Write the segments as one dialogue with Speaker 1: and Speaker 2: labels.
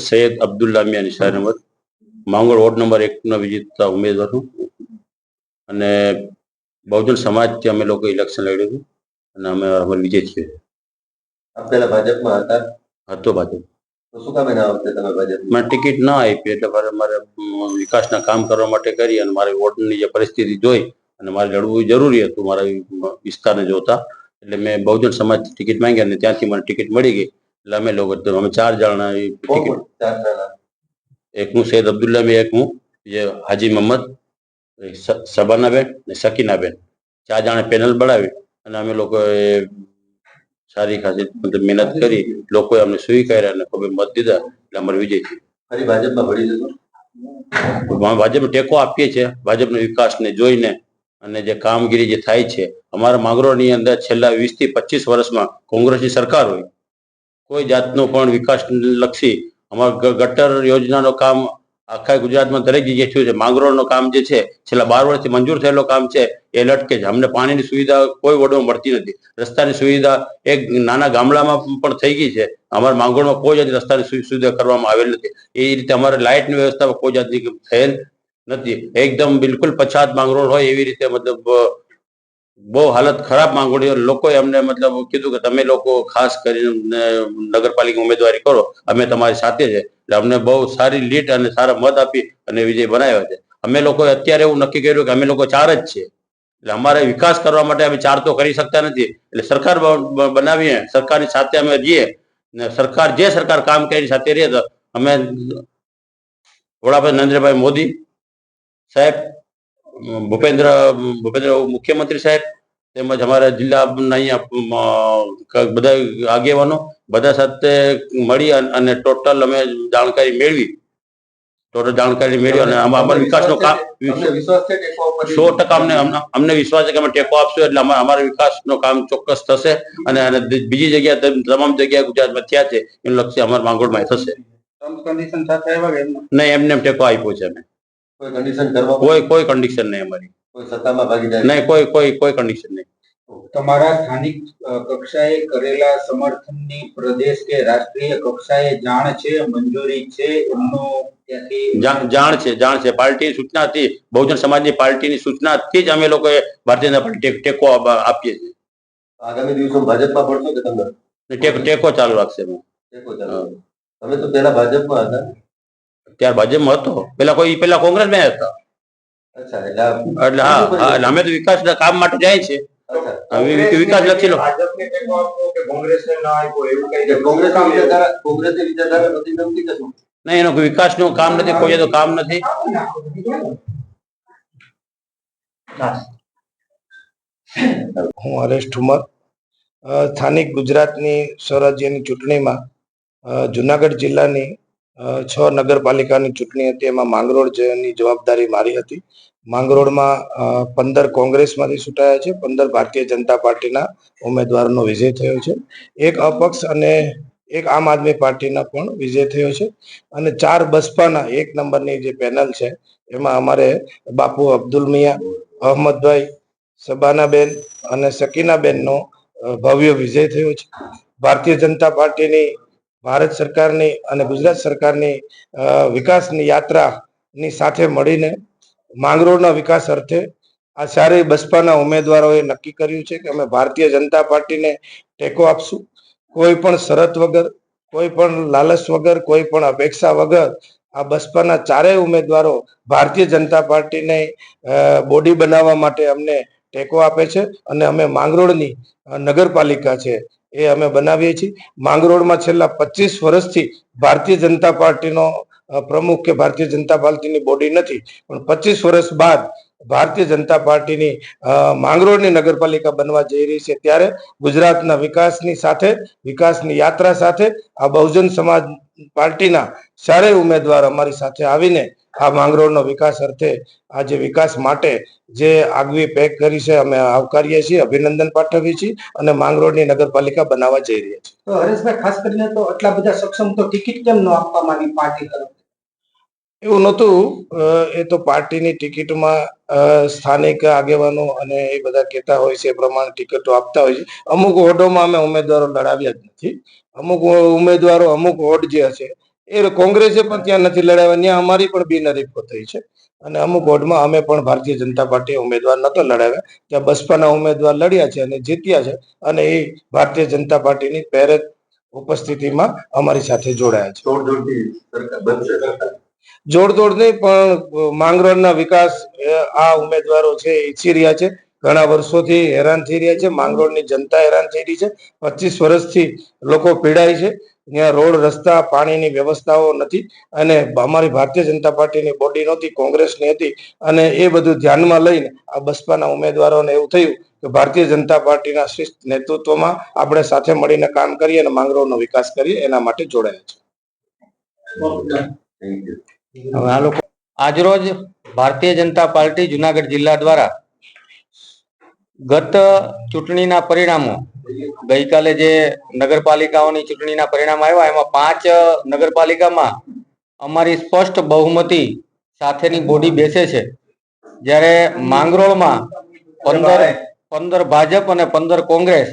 Speaker 1: સૈયદ અબ્દુલ્લા મિયા નિશાન Ahmed માંગોળ ward number એકનો વિજેતા ઉમેદવાર છું. અને બહુજન સમાજથી અમે લોકો ઇલેક્શન લડ્યું હતું. અને અમે અમારે વિજય થયો
Speaker 2: આપ પેલા ભાજપમાં હતા?
Speaker 1: હતો ભાજપ.
Speaker 2: શું કામે ના વખતે તમે
Speaker 1: ટિકિટ ના આપી એટલે મારે મારે વિકાસના કામ કરવા માટે કરી અને મારી વોર્ડની જે પરિસ્થિતિ જોઈ અને મારે લડવું જરૂરી હતું મારા વિસ્તારને જોતા. એટલે મેં બહુજન સમાજથી ટિકિટ માંગી અને ત્યાંથી મને ટિકિટ મળી ગઈ. એટલે અમે લોકો અમે ચાર જણા એક હું સૈયદ અબ્દુલ્લા બે એક હું જે હાજી મોહમ્મદ સબાનાબેન ને સકીનાબેન ચાર જણા પેનલ બનાવી અને અમે લોકોએ સારી ખાસી મતલબ મહેનત કરી. લોકોએ અમને સ્વીકાર્યા અને ખૂબ મત દીધા એટલે અમારો વિજય થયો.
Speaker 2: ફરી ભાજપમાં ભળી જતો
Speaker 1: ભાજપને ટેકો આપીએ છીએ ભાજપના વિકાસને જોઈને અને જે કામગીરી જે થાય છે અમારા માંગરોળની અંદર છેલ્લા વીસથી પચીસ વર્ષમાં કોંગ્રેસની સરકાર હોય કોઈ જાતનું પણ વિકાસ લક્ષી અમારા ગટર યોજનાનો કામ આખા ગુજરાતમાં દરેક જગ્યાએ થયું છે. માંગરોળનું કામ જે છે, છેલ્લા બાર વર્ષથી મંજૂર થયેલો કામ છે, એ લટકે છે. અમને પાણીની સુવિધા કોઈ વડમાં મળતી નથી. રસ્તાની સુવિધા એક નાના ગામડામાં પણ થઈ ગઈ છે. અમારા માંગરોળમાં કોઈ જાતની રસ્તાની સુવિધા કરવામાં આવેલ નથી. એ રીતે અમારે લાઇટની વ્યવસ્થા કોઈ જાતની થયેલ નથી. એકદમ બિલકુલ પછાત માંગરોળ હોય એવી રીતે મતલબ બહુ હાલત ખરાબ માંગોળીઓ લોકોએ અમને મતલબ કીધું કે તમે લોકો ખાસ કરીને નગરપાલિકા ઉમેદવારી કરો. અમે તમારી સાથે છે. એટલે અમને બહુ સારી લીટ અને સારા મત આપી અને વિજય બનાવ્યો છે. અમે લોકોએ અત્યારે એવું નક્કી કર્યું કે અમે લોકો ચાર જ છે એટલે અમારે વિકાસ કરવા માટે અમે ચાર તો કરી શકતા નથી. એટલે સરકાર બનાવીએ, સરકારની સાથે અમે રહીએ. ને સરકાર, જે સરકાર કામ કરી સાથે રહીએ તો અમે વડાપ્રધાન નરેન્દ્રભાઈ મોદી સાહેબ ભૂપેન્દ્ર ભૂપેન્દ્ર મુખ્યમંત્રી સાહેબ તેમજ અમારા જિલ્લાના અહીંયા બધા આગેવાનો બધા સાથે મળી અને ટોટલ અમે જાણકારી મેળવી. ટોટલ જાણકારી મેળવી અને અમારા વિકાસનો કામ? સો ટકા અમને અમને- વિશ્વાસ છે કે અમે ટેકો આપશું એટલે અમારા અમારા વિકાસનો કામ ચોક્કસ થશે અને બીજી જગ્યા તમામ જગ્યાએ ગુજરાતમાં થયા છે એનું લક્ષ્ય અમારા માંગોળમાં થશે. નહીં એમને એમ ટેકો આપ્યો છે અમે.
Speaker 2: કોઈ કન્ડિશન કરવા
Speaker 1: કોઈ કોઈ કન્ડિશન નહીં અમારી.
Speaker 2: કોઈ સત્તામાં ભાગીદારી
Speaker 1: નહીં કોઈ કોઈ કોઈ કન્ડિશન નહીં.
Speaker 3: તમારા સ્થાનિક કક્ષાએ કરેલા સમર્થનની પ્રદેશ કે રાષ્ટ્રીય કક્ષાએ જાણ છે મંજૂરી છે એમનો
Speaker 1: જાણ છે જાણ છે. પાર્ટીની સૂચનાથી બહુજન સમાજની પાર્ટીની સૂચનાથી જ અમે લોકોએ ભારતીય જનતા પાર્ટી ટેકો આપ- આપીએ છીએ.
Speaker 2: આગામી દિવસો ભાજપમાં પડશો કે તમે?
Speaker 1: ટેકો ચાલુ રાખશે
Speaker 2: ટેકો ચાલુ તમે તો પેલા ભાજપમાં હતા.
Speaker 1: ત્યાર ભાજપમાં હતો. પેલા કોઈ પેલા કોંગ્રેસમાં હતા.
Speaker 2: અચ્છા એટલે
Speaker 1: હા હા, એટલે અમે તો વિકાસ કામ માટે જાય છે.
Speaker 2: અચ્છા.
Speaker 1: હવે વિ- વિકાસ લખી લો. નહીં એનો વિકાસનું કામ નથી કોઈ તો કામ નથી.
Speaker 4: હું હરેશ ઠુમર. સ્થાનિક ગુજરાતની સ્વરાજ્યની ચૂંટણીમાં જુનાગઢ જિલ્લાની છ નગરપાલિકાની ચૂંટણી હતી. એમાં માંગરોળ જેની જવાબદારી મારી હતી. માંગરોળમાં પંદર કોંગ્રેસમાંથી છૂટાયા છે. પંદર ભારતીય જનતા પાર્ટીના ઉમેદવારનો વિજય થયો છે. એક અપક્ષ અને એક આમ આદમી પાર્ટીના પણ વિજય થયો છે. અને ચાર બસપાના એક નંબરની જે પેનલ છે, એમાં અમારે બાપુ અબ્દુલ મિયા, અહમદભાઈ, સબાનાબેન અને સકીનાબેનનો ભવ્ય વિજય થયો છે. ભારતીય જનતા પાર્ટીની ભારત સરકારની અને ગુજરાત સરકારની વિકાસની યાત્રાની સાથે મળીને માંગરોળના વિકાસ અર્થે આ ચારેય બસપાના ઉમેદવારોએ નક્કી કર્યું છે કે અમે ભારતીય જનતા પાર્ટીને ટેકો આપશું. કોઈ પણ શરત વગર, કોઈ પણ લાલચ વગર, કોઈ પણ અપેક્ષા વગર આ બસપાના ચારેય ઉમેદવારો ભારતીય જનતા પાર્ટીને બોડી બનાવવા માટે અમને ટેકો આપે છે અને અમે માંગરોળની નગરપાલિકા છે એ અમે બનાવીએ છીએ. માંગરોળમાં છેલ્લા પચીસ વર્ષથી ભારતીય જનતા પાર્ટીનો પ્રમુખ કે ભારતીય જનતા પાર્ટીની બોડી નથી. પણ પચીસ વર્ષ બાદ ભારતીય જનતા પાર્ટીની માંગરોળની નગરપાલિકા બનવા જઈ રહી છે ત્યારે ગુજરાતના વિકાસની સાથે, વિકાસની યાત્રા સાથે આ બહુજન સમાજ પાર્ટીના ચારેય ઉમેદવાર અમારી સાથે આવીને આ માંગરોળનો વિકાસ અર્થે આ જે વિકાસ માટે જે આગવી પેક કરી છે અમે આવકારીએ છીએ અભિનંદન પાઠવીએ છીએ અને માંગરોળની નગરપાલિકા બનાવવા જઈ રહ્યા છીએ
Speaker 5: તો હરેશભાઈ ખાસ કરીને તો આટલા બધા સક્ષમ તો ટિકિટ કેમ ન આપવામાં આવી પાર્ટી તરફ
Speaker 4: એવું નહોતું. એ તો પાર્ટીની ટિકિટમાં સ્થાનિક આગેવાનો અને એ બધા કહેતા હોય છે એ પ્રમાણે ટિકિટો આપતા હોય છે. અમુક વોર્ડોમાં અમે ઉમેદવારો લડાવ્યા જ નથી. અમુક ઉમેદવારો અમુક વોર્ડ જે હશે એ કોંગ્રેસે પણ ત્યાં નથી લડાવ્યા ત્યાં અમારી પણ બિનહરીફો થઈ છે. અને અમુક વોર્ડમાં અમે પણ ભારતીય જનતા પાર્ટી ઉમેદવાર નતો લડાવ્યા. ત્યાં બસપાના ઉમેદવાર લડ્યા છે અને જીત્યા છે અને એ ભારતીય જનતા પાર્ટીની પ્રેરક ઉપસ્થિતિમાં અમારી સાથે જોડાયા છે. જોડતોડ નહીં પણ માંગરોળના વિકાસ આ ઉમેદવારો છે ઈચ્છી રહ્યા છે. ઘણા વર્ષોથી હેરાન થઈ રહ્યા છે, માંગરોળની જનતા હેરાન થઈ રહી છે. પચીસ વર્ષથી લોકો પીડાય છે. ત્યાં રોડ, રસ્તા, પાણીની વ્યવસ્થાઓ નથી અને અમારી ભારતીય જનતા પાર્ટીની બોડી નહોતી, કોંગ્રેસની હતી અને એ બધું ધ્યાનમાં લઈને આ બસપાના ઉમેદવારોને એવું થયું કે ભારતીય જનતા પાર્ટીના શિસ્ત નેતૃત્વમાં આપણે સાથે મળીને કામ કરીએ અને માંગરોળનો વિકાસ કરીએ, એના માટે જોડાયા છે.
Speaker 6: હવે આ આજરોજ ભારતીય જનતા પાર્ટી જુનાગઢ જિલ્લા દ્વારા ગત ચૂંટણીના પરિણામો, ગઈકાલે જે નગરપાલિકાઓની ચૂંટણીના પરિણામ આવ્યા, એમાં પાંચ નગરપાલિકામાં અમારી સ્પષ્ટ બહુમતી સાથેની બોડી બેસે છે. જ્યારે માંગરોળમાં પંદર પંદર ભાજપ અને પંદર કોંગ્રેસ,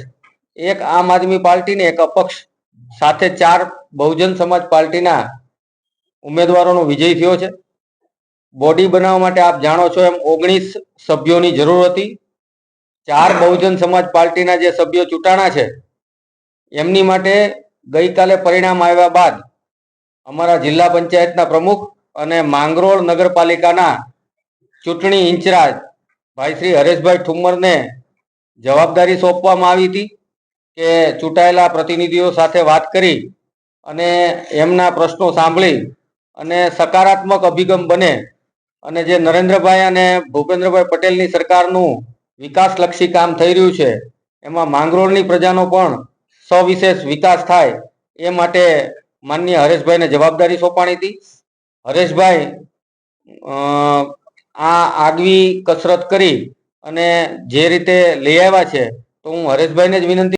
Speaker 6: એક આમ આદમી પાર્ટી ને એક અપક્ષ સાથે ચાર બહુજન સમાજ પાર્ટીના ઉમેદવારોનો વિજય થયો છે. બોડી બનાવવા માટે આપ જાણો છો એમ ઓગણીસ સભ્યોની જરૂર હતી. ચાર બહુજન સમાજ પાર્ટીના જે સભ્યો ચૂંટાણા છે, એમની માટે ગઈકાલે પરિણામ આવ્યા બાદ અમારા જિલ્લા પંચાયતના પ્રમુખ અને માંગરોળ નગરપાલિકાના ચૂંટણી ઇન્ચાર્જ ભાઈ શ્રી હરેશભાઈ ઠુમ્મરને જવાબદારી સોંપવામાં આવી હતી કે ચૂંટાયેલા પ્રતિનિધિઓ સાથે વાત કરી અને એમના પ્રશ્નો સાંભળી અને સકારાત્મક અભિગમ બને. અને જે નરેન્દ્રભાઈ અને ભૂપેન્દ્રભાઈ પટેલની સરકારનું વિકાસલક્ષી કામ થઈ રહ્યું છે. એમાં માંગરોળની પ્રજાનો પણ સવિશેષ વિકાસ થાય એ માટે માનનીય હરેશભાઈને જવાબદારી સોંપાણી હતી. હરેશભાઈ આ આગવી કસરત કરી અને જે રીતે લઈ આવ્યા છે, તો હું હરેશભાઈને જ વિનંતી